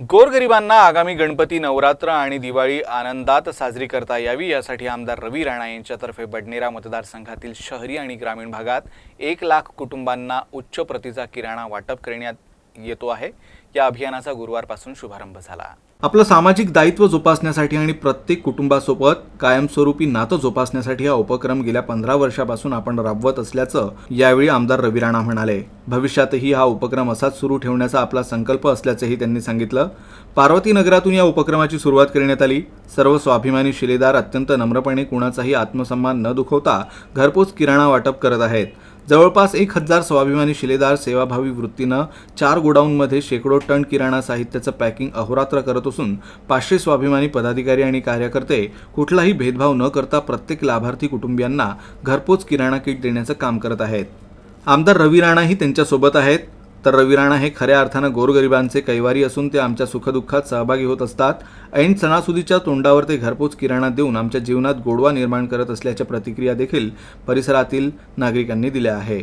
गोरगरिबांना आगामी गणपती नवरात्र आणि दिवाळी आनंदात साजरी करता यावी यासाठी आमदार रवी राणा यांच्यातर्फे बडनेरा मतदारसंघातील शहरी आणि ग्रामीण भागात एक लाख कुटुंबांना उच्च प्रतीचा किराणा वाटप करण्यात येतो आहे. या अभियानाचा गुरुवारपासून शुभारंभ झाला. आपलं सामाजिक दायित्व जोपासण्यासाठी आणि प्रत्येक कुटुंबासोबत कायमस्वरूपी नातं जोपासण्यासाठी हा उपक्रम गेल्या पंधरा वर्षापासून आपण राबवत असल्याचं यावेळी आमदार रवी राणा म्हणाले. भविष्यातही हा उपक्रम असाच सुरू ठेवण्याचा आपला संकल्प असल्याचंही त्यांनी सांगितलं. पार्वती नगरातून या उपक्रमाची सुरुवात करण्यात आली. सर्व स्वाभिमानी शिलेदार अत्यंत नम्रपणे कुणाचाही आत्मसन्मान न दुखवता घरपोच किराणा वाटप करत आहेत. जवळपास एक हजार स्वाभिमानी शिलेदार सेवाभावी वृत्तीनं चार गोडाऊनमध्ये शेकडो टन किराणा साहित्याचं पॅकिंग अहोरात्र करत असून पाचशे स्वाभिमानी पदाधिकारी आणि कार्यकर्ते कुठलाही भेदभाव न करता प्रत्येक लाभार्थी कुटुंबियांना घरपोच किराणा किट देण्याचं काम करत आहेत. आमदार रवी राणाही त्यांच्यासोबत आहेत. तर रवी राणा हे खऱ्या अर्थानं गोरगरिबांचे कैवारी असून ते आमच्या सुखदुःखात सहभागी होत असतात. ऐन सणासुदीच्या तोंडावर ते घरपोच किराणा देऊन आमच्या जीवनात गोडवा निर्माण करत असल्याच्या प्रतिक्रिया देखील परिसरातील नागरिकांनी दिल्या आहे.